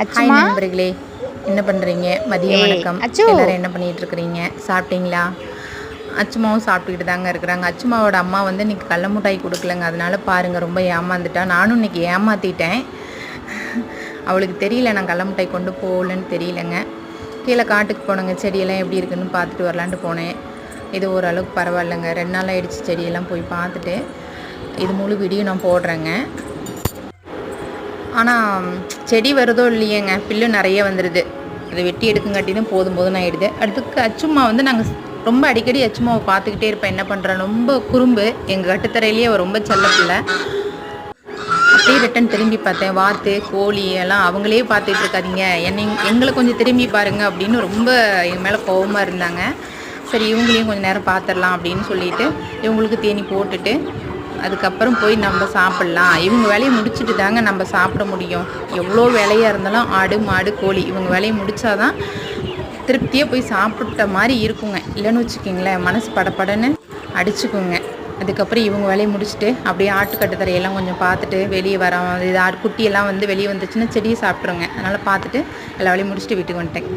அச்சுமா? நண்பர்களே என்ன பண்ணுறீங்க மதிய ஏய், வணக்கம். எல்லாரும் என்ன பண்ணிட்டு இருக்கிறீங்க சாப்பிட்டீங்களா? அச்சுமாவும் சாப்பிட்டுக்கிட்டு தாங்க இருக்கிறாங்க. அச்சுமாவோட அம்மா வந்து இன்னைக்கு கடல மிட்டாய் கொடுக்கலங்க. அதனால பாருங்கள் ரொம்ப ஏமாந்துட்டா. நானும் இன்னைக்கு ஏமாற்றிட்டேன் அவளுக்கு தெரியல நான் கடல மிட்டாய் கொண்டு போகலன்னு தெரியலங்க. கீழே காட்டுக்கு போனேங்க. செடியெல்லாம் எப்படி இருக்குன்னு பார்த்துட்டு வரலான்ட்டு போனேன். இது ஓரளவுக்கு பரவாயில்லைங்க. ரெண்டு நாள் ஆயிடுச்சு செடியெல்லாம் போய் பார்த்துட்டு. இது முழு வீடியோ நான் போடுறேங்க. ஆனால் செடி வருதோ இல்லையேங்க பில்லு நிறைய வந்துடுது அதை வெட்டி எடுக்குங்காட்டி தான் போதும் போதும் ஆகிடுது அடுத்து அச்சுமா வந்து நாங்கள் ரொம்ப அடிக்கடி அச்சுமாவை பார்த்துக்கிட்டே இருப்பேன். என்ன பண்ணுறேன் ரொம்ப குறும்பு. எங்கள் கட்டுத்தரையிலேயே அவள் ரொம்ப செல்ல பிள்ளை. அப்படியே ரிட்டன் திரும்பி பார்த்தேன். வாத்து கோழி எல்லாம் அவங்களே பார்த்துட்டு இருக்காதிங்க. என்னை எங்களை கொஞ்சம் திரும்பி பாருங்க அப்படின்னு ரொம்ப என் மேலே கோவமாக இருந்தாங்க. சரி இவங்களையும் கொஞ்சம் நேரம் பார்த்துடலாம் அப்படின்னு சொல்லிட்டு இவங்களுக்கு தேனி போட்டுட்டு அதுக்கப்புறம் போய் நம்ம சாப்பிட்லாம். இவங்க வேலையை முடிச்சுட்டு தாங்க நம்ம சாப்பிட முடியும். எவ்வளோ வேலையாக இருந்தாலும் ஆடு மாடு கோழி இவங்க வேலையை முடிச்சாதான் திருப்தியாக போய் சாப்பிட்ட மாதிரி இருக்குங்க. இல்லைன்னு வச்சுக்கிங்களேன் மனசு படபடன்னு அடிச்சுக்குங்க. அதுக்கப்புறம் இவங்க வேலையை முடிச்சுட்டு அப்படியே ஆட்டுக்கட்டு தரையெல்லாம் கொஞ்சம் பார்த்துட்டு வெளியே வர இது ஆடு குட்டியெல்லாம் வந்து வெளியே வந்துச்சுன்னா செடியை சாப்பிட்ருங்க அதனால் பார்த்துட்டு எல்லா வேலையும் முடிச்சுட்டு வீட்டுக்கு வந்துட்டேன்.